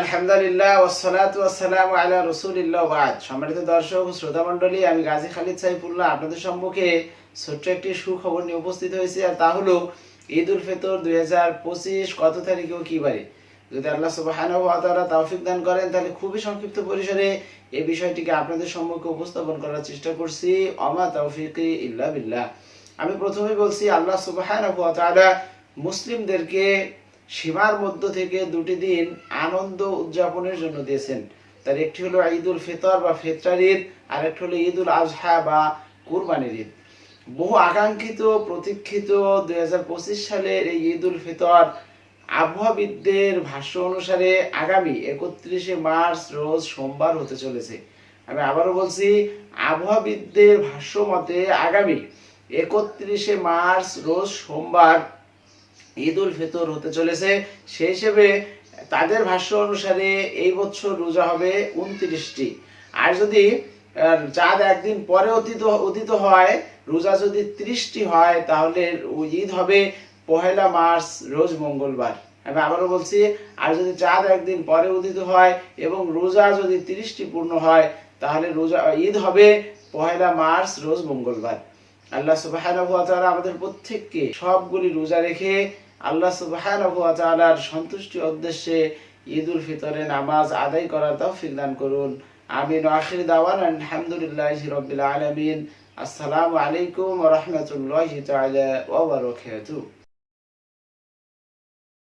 আলহামদুলিল্লাহ আলা বাদ। সম্মানিত দর্শক শ্রোতা মণ্ডলী আমি গাজী খালিদ সাইফুল্লাহ আপনাদের সম্মুখে ছোট্ট একটি সুখবর নিয়ে উপস্থিত হয়েছি, আর তা হলো ঈদ উল ফিতর দুই কত তারিখে ও বারে? যদি আল্লাহ সুবহানাহু তৌফিক দান করেন, তাহলে খুবই সংক্ষিপ্ত পরিসরে এই বিষয়টিকে আপনাদের সম্মুখে উপস্থাপন করার চেষ্টা করছি। অমা তৌফিকি ইল্লা বিল্লাহ। আমি প্রথমে বলছি, আল্লাহ সুবহানাহু মুসলিমদেরকে সীমার মধ্য থেকে দুটি দিন আনন্দ উদযাপনের জন্য দিয়েছেন। তার একটি হলো ঈদ উল ফিতর বা ফিতরার ঈদ আর একটি হলো ঈদ উল আজহা বা কুরবানির ঈদ। বহু আকাঙ্ক্ষিত, প্রতীক্ষিত দুই সালের এই ঈদ উল ফিতর আবহাওয়াবিদদের ভাষ্য অনুসারে আগামী একত্রিশে মার্চ রোজ সোমবার হতে চলেছে। আমি আবারও বলছি, আবহাওয়াবিদদের ভাষ্য মতে আগামী একত্রিশে মার্চ রোজ সোমবার ঈদ উল ফিতর হতে চলেছে। সেই হিসেবে তাদের ভাষ্য অনুসারে এই বছর রোজা হবে উনত্রিশটি। আর যদি চাঁদ একদিন পরে অতীত উদিত হয়, রোজা যদি ত্রিশটি হয়, তাহলে ঈদ হবে পহেলা মার্চ, রোজ মঙ্গলবার। আমি আবারও বলছি, আর যদি চাঁদ একদিন পরে উদিত হয় এবং রোজা যদি তিরিশটি পূর্ণ হয়, তাহলে রোজা, ঈদ হবে পহেলা মার্চ, রোজ মঙ্গলবার। আল্লাহ তাআলা আমাদের প্রত্যেককে সবগুলি রোজা রেখে আল্লাহ সুবহানাহু সন্তুষ্টি উদ্দেশ্যে ঈদ উল ফিতরে নামাজ আদায় করার তৌফিক দান করুন। আমিন আখির দাওয়ান আলহামদুলিল্লাহ রবিল আলমিন। আসসালামু আলাইকুম রহমতুল্লাহ তালা বারাকাতুহু।